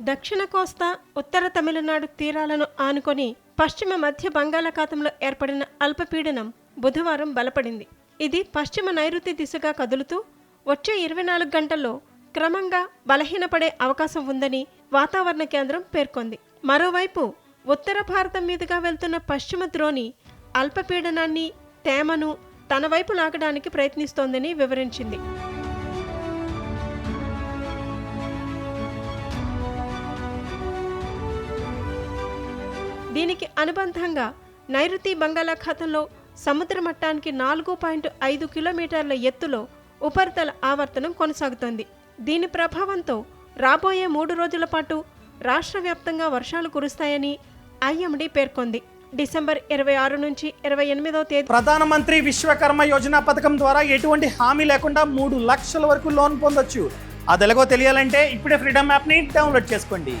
దక్షిణ కోస్తా ఉత్తర తమిళనాడు తీరాలను ఆనుకొని పశ్చిమ మధ్య బంగాళాఖాతంలో ఏర్పడిన అల్పపీడనం బుధవారం బలపడింది. ఇది పశ్చిమ నైరుతి దిశగా కదులుతూ వచ్చే ఇరవై నాలుగు గంటల్లో క్రమంగా బలహీనపడే అవకాశం ఉందని వాతావరణ కేంద్రం పేర్కొంది. మరోవైపు ఉత్తర భారతం మీదుగా వెళ్తున్న పశ్చిమ ద్రోణి అల్పపీడనాన్ని తేమను తన వైపు లాగడానికి ప్రయత్నిస్తోందని వివరించింది. దీనికి అనుబంధంగా నైరుతి బంగాళాఖాతంలో సముద్ర మట్టానికి నాలుగు పాయింట్ ఐదు కిలోమీటర్ల ఎత్తులో ఉపరితల ఆవర్తనం కొనసాగుతోంది. దీని ప్రభావంతో రాబోయే మూడు రోజుల పాటు రాష్ట్ర వ్యాప్తంగా వర్షాలు కురుస్తాయని ఐఎండీ పేర్కొంది. డిసెంబర్ ఇరవై ఆరు నుంచి ఇరవై ఎనిమిదవ తేదీ ప్రధానమంత్రి విశ్వకర్మ యోజన పథకం ద్వారా ఎటువంటి హామీ లేకుండా మూడు లక్షల వరకు లోన్ పొందొచ్చు. అది ఎలాగో తెలియాలంటే ఇప్పుడే ఫ్రీడమ్ యాప్ని డౌన్లోడ్ చేసుకోండి.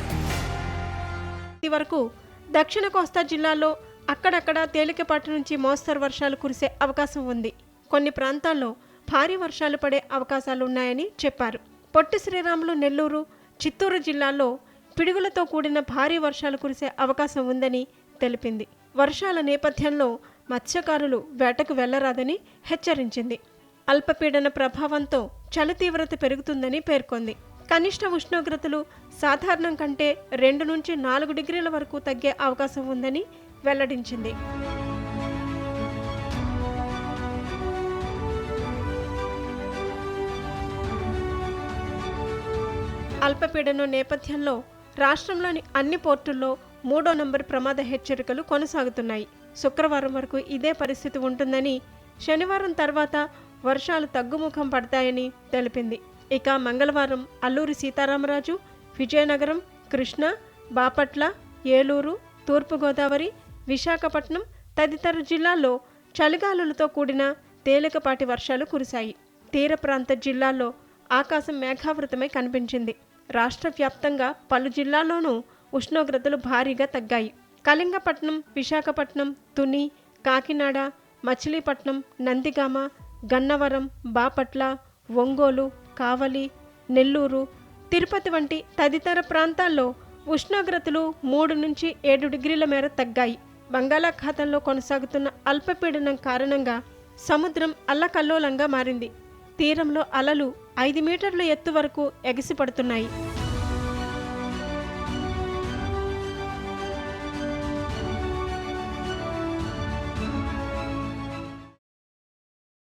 వరకు దక్షిణ కోస్తా జిల్లాలో అక్కడక్కడ తేలికపాటి నుంచి మోస్తరు వర్షాలు కురిసే అవకాశం ఉంది. కొన్ని ప్రాంతాల్లో భారీ వర్షాలు పడే అవకాశాలున్నాయని చెప్పారు. పొట్టి శ్రీరాములు నెల్లూరు చిత్తూరు జిల్లాల్లో పిడుగులతో కూడిన భారీ వర్షాలు కురిసే అవకాశం ఉందని తెలిపింది. వర్షాల నేపథ్యంలో మత్స్యకారులు వేటకు వెళ్ళరాదని హెచ్చరించింది. అల్పపీడన ప్రభావంతో చలి తీవ్రత పెరుగుతుందని పేర్కొంది. కనిష్ట ఉష్ణోగ్రతలు సాధారణం కంటే రెండు నుంచి నాలుగు డిగ్రీల వరకు తగ్గే అవకాశం ఉందని వెల్లడించింది. అల్పపీడనం నేపథ్యంలో రాష్ట్రంలోని అన్ని పోర్టుల్లో మూడో నంబర్ ప్రమాద హెచ్చరికలు కొనసాగుతున్నాయి. శుక్రవారం వరకు ఇదే పరిస్థితి ఉంటుందని శనివారం తర్వాత వర్షాలు తగ్గుముఖం పడతాయని తెలిపింది. ఇక మంగళవారం అల్లూరి సీతారామరాజు విజయనగరం కృష్ణ బాపట్ల ఏలూరు తూర్పుగోదావరి విశాఖపట్నం తదితర జిల్లాల్లో చలిగాలులతో కూడిన తేలికపాటి వర్షాలు కురిశాయి. తీర ప్రాంత జిల్లాల్లో ఆకాశం మేఘావృతమై కనిపించింది. రాష్ట్ర వ్యాప్తంగా పలు జిల్లాల్లోనూ ఉష్ణోగ్రతలు భారీగా తగ్గాయి. కళింగపట్నం విశాఖపట్నం తుని కాకినాడ మచిలీపట్నం నందిగామ గన్నవరం బాపట్ల ఒంగోలు కావలి నెల్లూరు తిరుపతి వంటి తదితర ప్రాంతాల్లో ఉష్ణోగ్రతలు మూడు నుంచి ఏడు డిగ్రీల మేర తగ్గాయి. బంగాళాఖాతంలో కొనసాగుతున్న అల్పపీడనం కారణంగా సముద్రం అల్లకల్లోలంగా మారింది. తీరంలో అలలు ఐదు మీటర్ల ఎత్తు వరకు ఎగిసిపడుతున్నాయి.